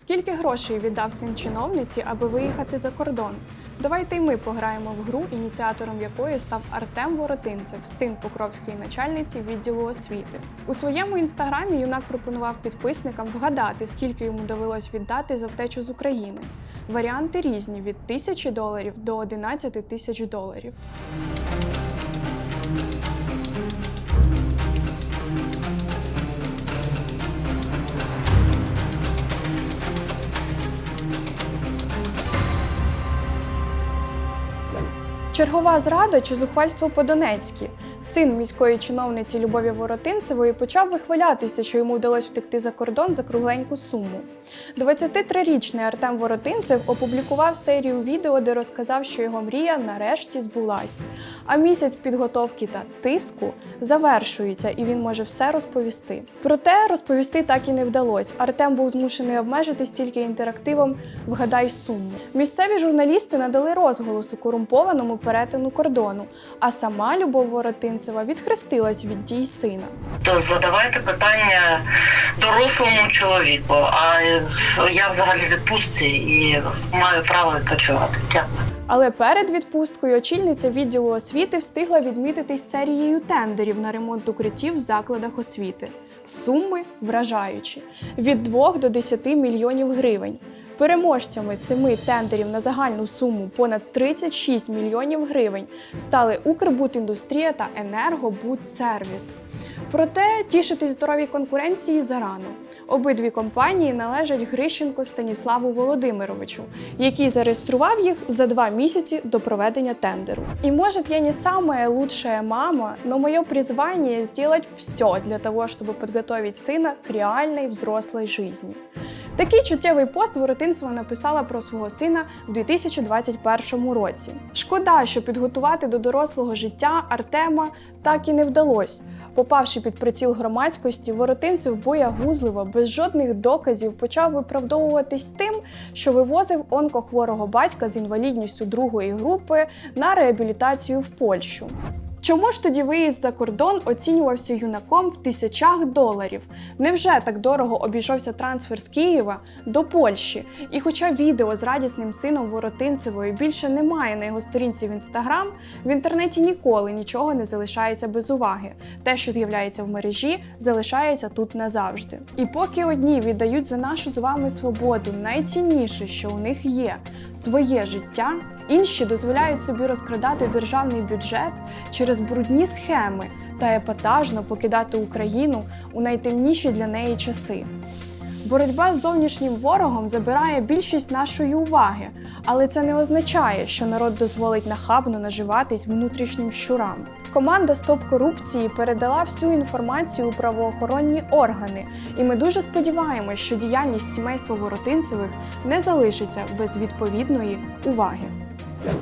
Скільки грошей віддав син чиновниці, аби виїхати за кордон? Давайте й ми пограємо в гру, ініціатором якої став Артем Воротинцев, син покровської начальниці відділу освіти. У своєму інстаграмі юнак пропонував підписникам вгадати, скільки йому довелось віддати за втечу з України. Варіанти різні від тисячі доларів до 11 тисяч доларів. Чергова зрада чи зухвальство по-донецьки. Син міської чиновниці Любові Воротинцевої почав вихвалятися, що йому вдалося втекти за кордон за кругленьку суму. 23-річний Артем Воротинцев опублікував серію відео, де розказав, що його мрія нарешті збулась. А місяць підготовки та тиску завершується, і він може все розповісти. Проте розповісти так і не вдалося. Артем був змушений обмежитись тільки інтерактивом Вгадай суму. Місцеві журналісти надали розголосу корумпованому перетину кордону, а сама Любов Воротинцева відхрестилась від дій сина. То задавайте питання дорослому чоловіку. А я взагалі в відпустці і маю право відпочивати. Дякую. Але перед відпусткою очільниця відділу освіти встигла відмітитись серією тендерів на ремонт укриттів в закладах освіти. Суми вражаючі від 2 до 10 мільйонів гривень. Переможцями семи тендерів на загальну суму понад 36 мільйонів гривень стали Укрбудіндустрія та Енергобудсервіс. Проте тішитись здоровій конкуренції зарано. Обидві компанії належать Грищенко Станіславу Володимировичу, який зареєстрував їх за два місяці до проведення тендеру. І може я не самая лучшая мама, но мое призвание сделать все для того, чтобы подготовить сына к реальной взрослой жизни. Такий чуттєвий пост Воротинцева написала про свого сина в 2021 році. Шкода, що підготувати до дорослого життя Артема так і не вдалося. Попавши під приціл громадськості, Воротинцев боягузливо, без жодних доказів, почав виправдовуватись тим, що вивозив онкохворого батька з інвалідністю другої групи на реабілітацію в Польщу. Чому ж тоді виїзд за кордон оцінювався юнаком в тисячах доларів? Невже так дорого обійшовся трансфер з Києва до Польщі? І хоча відео з радісним сином Воротинцевої більше немає на його сторінці в інстаграм, в інтернеті ніколи нічого не залишається без уваги. Те, що з'являється в мережі, залишається тут назавжди. І поки одні віддають за нашу з вами свободу найцінніше, що у них є своє життя. Інші дозволяють собі розкрадати державний бюджет через брудні схеми та епатажно покидати Україну у найтемніші для неї часи. Боротьба з зовнішнім ворогом забирає більшість нашої уваги, але це не означає, що народ дозволить нахабно наживатись внутрішнім щурам. Команда Стоп корупції передала всю інформацію у правоохоронні органи, і ми дуже сподіваємось, що діяльність сімейства Воротинцевих не залишиться без відповідної уваги. Yeah.